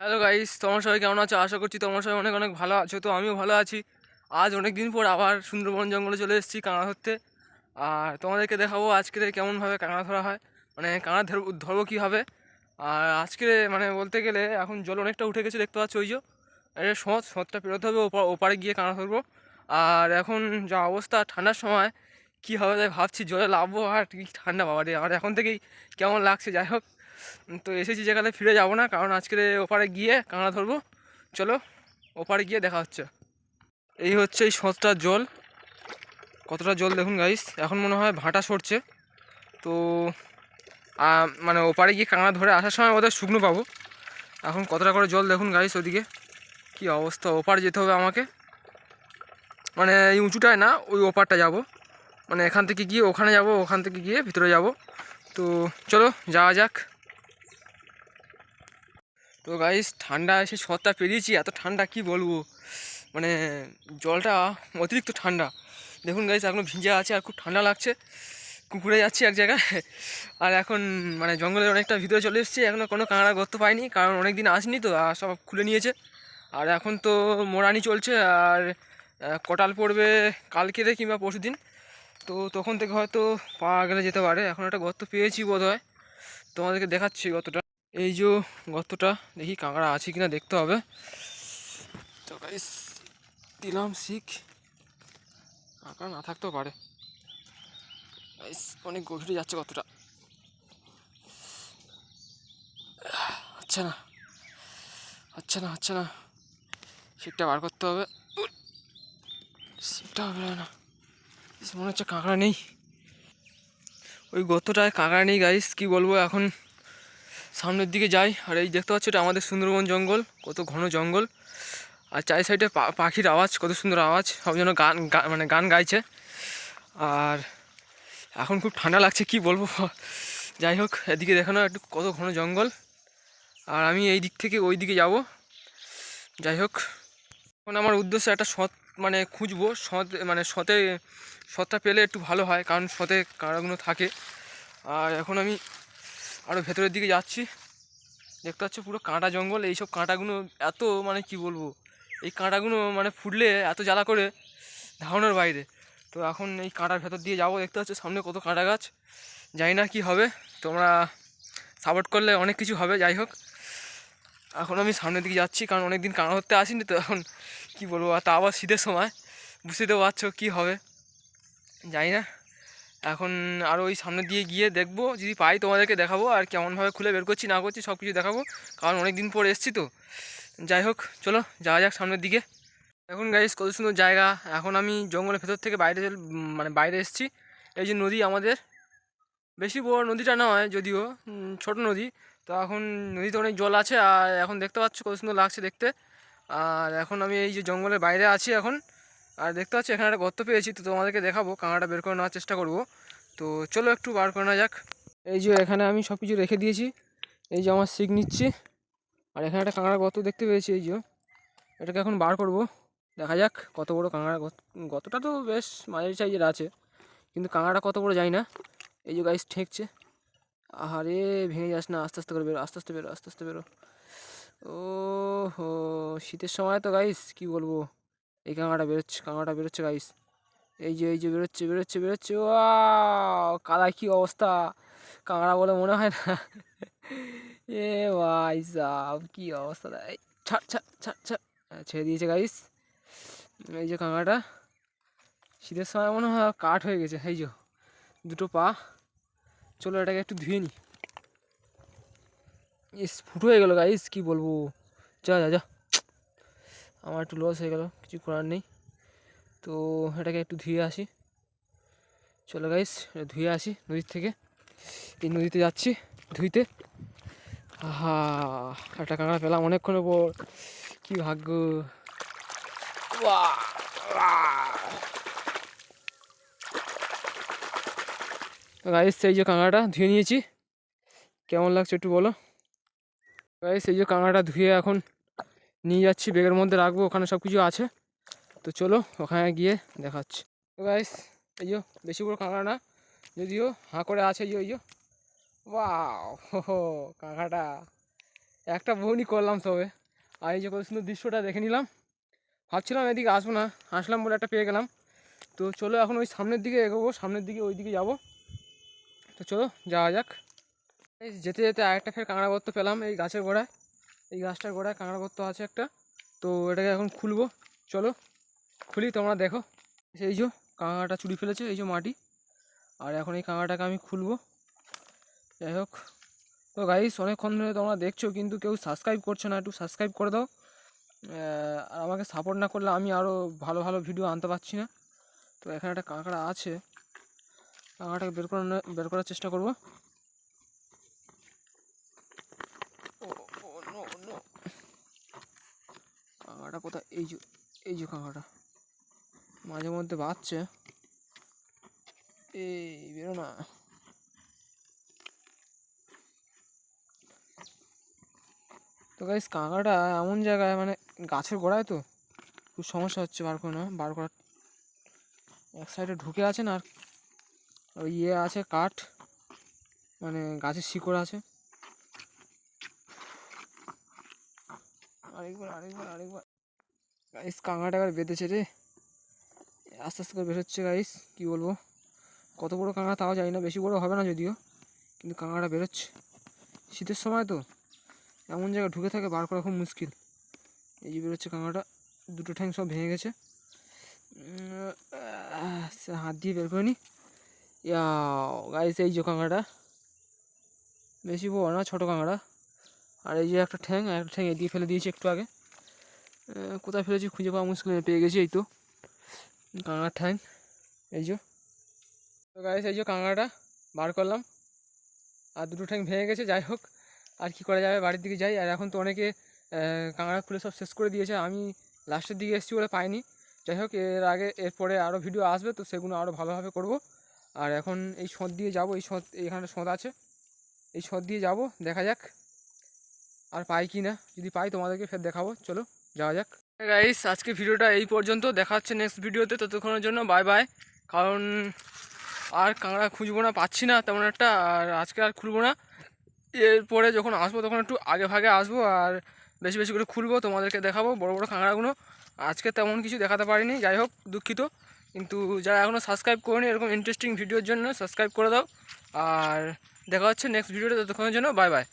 Hello guys তোমার সবাই কেমন আছো? আশা করছি তোমার সবাই অনেক অনেক ভালো আছো, তো আমিও ভালো আছি। আজ অনেক দিন পর আবার সুন্দরবন জঙ্গলে চলে এসেছি কাঁকড়া ধরতে। আর তোমাদেরকে দেখাবো আজকে কেমনভাবে কাঁকড়া ধরা হয় মানে কাঁকড়া ধরবো ধরবো কীভাবে। আর আজকে মানে বলতে গেলে এখন জল অনেকটা উঠে গেছে, দেখতে পাচ্ছ ওই যে। এটা সোঁত সোঁতটা পেরোতে হবে ওপা ওপারে গিয়ে কাঁকড়া ধরবো। আর এখন যা অবস্থা, ঠান্ডার সময় কী হবে তাই ভাবছি জলে লাভবো আর ঠান্ডা বাবা রে, আর এখন থেকেই কেমন লাগছে, যাই হোক। তো এসেছি যেখানে ফিরে যাব না, কারণ আজকে ওপারে গিয়ে কাঁকড়া ধরবো। চলো, ওপারে গিয়ে দেখা হচ্ছে। এই হচ্ছে এই সঁতটার জল। কতটা জল দেখুন গাইস এখন মনে হয় ভাটা সরছে। তো মানে ওপারে গিয়ে কাঁকড়া ধরে আসার সময় বোধহয় শুকনো পাবো। এখন কতটা করে জল দেখুন গাইস ওদিকে। কি অবস্থা, ওপারে যেতে হবে আমাকে। মানে এই উঁচুটায় না, ওই ওপারটা যাব। মানে এখান থেকে গিয়ে ওখানে যাব, ওখান থেকে গিয়ে ভিতরে যাব। তো, চলো, যাওয়া যাক। তো গাইস ঠান্ডা এসে ছতটা পেরিয়েছি, এত ঠান্ডা কি বলব? মানে জলটা অতিরিক্ত ঠান্ডা। দেখুন গাইস এখনও ভিজে আছে, আর খুব ঠান্ডা লাগছে। কুকুরে যাচ্ছি এক জায়গায়। আর এখন মানে জঙ্গলের অনেকটা ভিতরে চলে এসেছি এখনও কোনো কাঁকড়া গর্ত পাইনি, কারণ অনেক দিন আসিনি তো, আর সব খুলে নিয়েছে। আর এখন তো মোরানি চলছে, আর কটাল পড়বে কালকে কালকেরে কিংবা পরশু দিন। তো তখন থেকে হয়তো পাওয়া গেলে যেতে পারে। এখন একটা গর্ত পেয়েছি বোধ হয় তোমাদেরকে দেখাচ্ছি গর্তটা। এই যে গর্তটা, দেখি কাঁকড়া আছে কিনা দেখতে হবে। তো গাইস দিলাম শিখ। কাঁকড়া না থাকতেও পারে। গাইস অনেক গভীরে যাচ্ছে গর্তটা। হচ্ছে না। হচ্ছে না হচ্ছে না। শিখটা বার করতে হবে। শিখটা হবে না। মনে হচ্ছে কাঁকড়া নেই। ওই গর্তটায় কাঁকড়া নেই গাইস কি বলব এখন? সামনের দিকে যাই, আর এই দেখতে পাচ্ছ এটা আমাদের সুন্দরবন জঙ্গল, কত ঘন জঙ্গল। আর চারি সাইডে পাখির আওয়াজ, কত সুন্দর আওয়াজ, সব যেন গান মানে গান গাইছে। আর এখন খুব ঠান্ডা লাগছে, কি বলব? যাই হোক, এদিকে দেখানো একটু কত ঘন জঙ্গল। আর আমি এই দিক থেকে ওই দিকে যাব। যাই হোক, এখন আমার উদ্দেশ্য একটা সৎ মানে খুঁজবো, সৎ মানে সতে, সৎটা পেলে একটু ভালো হয়, কারণ সতে কাঁড়াগুলো থাকে। আর এখন আমি আরও ভেতরের দিকে যাচ্ছি। দেখতে পাচ্ছ পুরো কাঁটা জঙ্গল, এইসব কাঁটাগুলো এত মানে কি বলব, এই কাঁটাগুলো মানে ফুটলে এত জ্বালা করে ধারণার বাইরে। তো এখন এই কাঁটার ভেতর দিয়ে যাব, দেখতে পাচ্ছ সামনে কত কাঁটা গাছ। জানি না কি হবে, তোমরা সাপোর্ট করলে অনেক কিছু হবে, যাই হোক। এখন আমি সামনের দিকে যাচ্ছি, কারণ অনেক দিন কাঁড়া ধরতে আসিনি তো, এখন কি বলব, আর তা আবার শীতের সময় বুঝতে পারছ কী হবে। জানি না। এখন আরও ওই সামনে দিয়ে গিয়ে দেখব, যদি পাই তোমাদেরকে দেখাবো আর কেমনভাবে খুলে বের করছি, না করছি সব কিছু দেখাবো। কারণ অনেক দিন পর এসছি তো। যাই হোক, চলো যাওয়া যাক সামনের দিকে। এখন গাইস কত সুন্দর জায়গা। এখন আমি জঙ্গলের ভেতর থেকে বাইরে মানে বাইরে এসেছি। এই যে নদী আমাদের। বেশি বড় নদীটা নয়, যদিও ছোট নদী। তো এখন নদীতে অনেক জল আছে, আর এখন দেখতে পাচ্ছ কত সুন্দর লাগছে দেখতে। আর এখন আমি এই যে জঙ্গলের বাইরে আছি এখন। আর দেখতে পাচ্ছি, এখানে একটা গর্ত পেয়েছি, তো তোমাদেরকে দেখাবো কাঁকড়াটা বের করে নেওয়ার চেষ্টা করব। তো চলো একটু বার করে যাক। এই যে এখানে আমি সব কিছু রেখে দিয়েছি, এই যে আমার শিক নিচ্ছি। আর এখানে একটা কাঁকড়া গর্ত দেখতে পেয়েছি, এই যে। এটাকে এখন বার করব, দেখা যাক কত বড় কাঁকড়া গতটা তো বেশ মাঝারি সাইজের আছে, কিন্তু কাঁকড়াটা কত বড় যায় না। এই যে গাইস ঠেকছে। আহারে, ভেঙে যাস না, আস্তে আস্তে করে বেরো, আস্তে আস্তে বেরো, আস্তে আস্তে বেরো। ও হো শীতের সময় তো গাইস কি বলব? এই কাঁকড়াটা বেরোচ্ছে কাঁকড়াটা বেরোচ্ছে গাইস এই যে এই যে বেরোচ্ছে বেরোচ্ছে বেরোচ্ছে ও কাদায় কি অবস্থা? কাঁকড়া বলে মনে হয় না? এ ভাই সাহ কি অবস্থা এই ছাড় ছাড় ছাড় ছাড়। হ্যাঁ, ছেড়ে দিয়েছে গাইস এই যে কাঁকড়াটা শীতের সময় মনে হয় কাঠ হয়ে গেছে এই যে দুটো পা। চলো এটাকে একটু ধুয়ে নিই ইস ফুটো হয়ে গেল গাইস কি বলব? যা যা যা। আমার একটু লস হয়ে গেল কিছু করার নেই। তো এটাকে একটু ধুয়ে আসি। চলো গাইস ধুয়ে আসি নদীর থেকে। এই নদীতে যাচ্ছি ধুইতে। আহা একটা কাঁকড়া পেলাম অনেকক্ষণের পর। কি ভাগ্য। গাইস সেই যে কাঁকড়াটা ধুয়ে নিয়েছি। কেমন লাগছে একটু বলো। গাইস সেই যে কাঁকড়াটা ধুয়ে এখন নিয়ে যাচ্ছি, ব্যাগের মধ্যে রাখব, ওখানে সব কিছু আছে। তো চলো, ওখানে গিয়ে দেখাচ্ছি। তো গাইস এই যে, বেশি বড় কাঁকড়া না, যদিও হাঁ করে আছে এই যে বাহ কাঁকড়াটা। একটা বউনি করলাম সবে। আর এই যে, কত সুন্দর দৃশ্যটা দেখে নিলাম। ভাবছিলাম এদিকে আসব না, আসলাম বলে একটা পেয়ে গেলাম। তো চলো, এখন ওই সামনের দিকে এগোবো, সামনের দিকে ওই দিকে যাব। তো চলো, যাওয়া যাক। যেতে যেতে আরেকটা ফের কাঁকড়া গর্ত পেলাম, এই গাছের গোড়ায়। এই গাছটার গোড়ায় কাঁকড়া গর্ত আছে একটা। তো এটাকে এখন খুলবো। চলো, খুলি, তোমরা দেখো। এই যে কাঁকড়াটা চুরি ফেলেছে, এই যে মাটি। আর এখন এই কাঁকড়াটাকে আমি খুলবো। যাই হোক। তো গাইস অনেকক্ষণ ধরে তোমরা দেখছ, কিন্তু কেউ সাবস্ক্রাইব করছ না। একটু সাবস্ক্রাইব করে দাও। আর আমাকে সাপোর্ট না করলে আমি আরও ভালো ভালো ভিডিও আনতে পারছি না। তো এখানে একটা কাঁকড়া আছে। কাঁকড়াটাকে বের করানো বের করার চেষ্টা করব কাঁকড়াটা কোথায়? এই যে এই যে কাঁকড়াটা মাঝে মধ্যে বাজছে। এই, বেরো না। তো গাইস কাঁকড়াটা এমন জায়গায় মানে গাছের গোড়ায় তো? খুব সমস্যা হচ্ছে বার করে না বার করার এক সাইডে ঢুকে আছে না আর ওই ইয়ে আছে, কাঠ। মানে গাছের শিকড় আছে। আরেকবার আরেকবার আরেকবার। গাইস কাঁকড়াটা এবার বেঁধেছে রে। আস্তে আস্তে করে বেরোচ্ছে গাইস কী বলব? কত বড় কাঁকড়া তাও জানি না, বেশি বড় হবে না যদিও, কিন্তু কাঁকড়াটা বেরোচ্ছে। শীতের সময় তো, এমন জায়গায় ঢুকে থাকে, বার করা খুব মুশকিল। এই যে বেরোচ্ছে কাঁকড়াটা দুটো ঠ্যাং সব ভেঙে গেছে। হাত দিয়ে বের করে নি। গাইস এই যে কাঁকড়াটা বেশি বড় না, ছোটো কাঁকড়া আর এই যে একটা ঠ্যাং একটা ঠ্যাং এদিকে ফেলে দিয়েছি একটু আগে। কোথায় ফেলেছি খুঁজে পাওয়া মুশকিল পেয়ে গেছি, এই তো। কাঁকড়ার ঠ্যাং, এই যে। তো এই যে কাঁকড়াটা বার করলাম। আর দুটো ঠ্যাং ভেঙে গেছে, যাই হোক, আর কি করা যাবে, বাড়ির দিকে যাই। আর এখন তো অনেকে কাঁকড়া খুলে সব শেষ করে দিয়েছে। আমি লাস্টের দিকে এসেছি বলে পাইনি। যাই হোক, এর আগে, এরপরে আরও ভিডিও আসবে, তো সেগুলো আরও ভালোভাবে করব। আর এখন এই সঁত দিয়ে যাব, এই সঁত এখানে সঁত আছে। এই সঁত দিয়ে যাব, দেখা যাক। আর পাই কি না? যদি পাই, তোমাদেরকে ফের দেখাবো। চলো। যাওয়া যাক। গাইস আজকে ভিডিওটা এই পর্যন্ত। দেখা হচ্ছে নেক্সট ভিডিওতে। ততক্ষণের জন্য বাই বাই কারণ আর কাঁকড়া খুঁজবো না, পাচ্ছি না তেমন একটা, আর আজকে আর খুলবো না। এরপরে যখন আসব, তখন একটু আগে ভাগে আসব আর বেশি বেশি করে খুলবো, তোমাদেরকে দেখাবো বড় বড় কাঁকড়াগুলো। আজকে তেমন কিছু দেখাতে পারিনি, যাই হোক, দুঃখিত। কিন্তু যারা এখনও সাবস্ক্রাইব করেনি, এরকম ইন্টারেস্টিং ভিডিওর জন্য সাবস্ক্রাইব করে দাও। আর দেখা হচ্ছে নেক্সট ভিডিওতে ততক্ষণের জন্য বাই বাই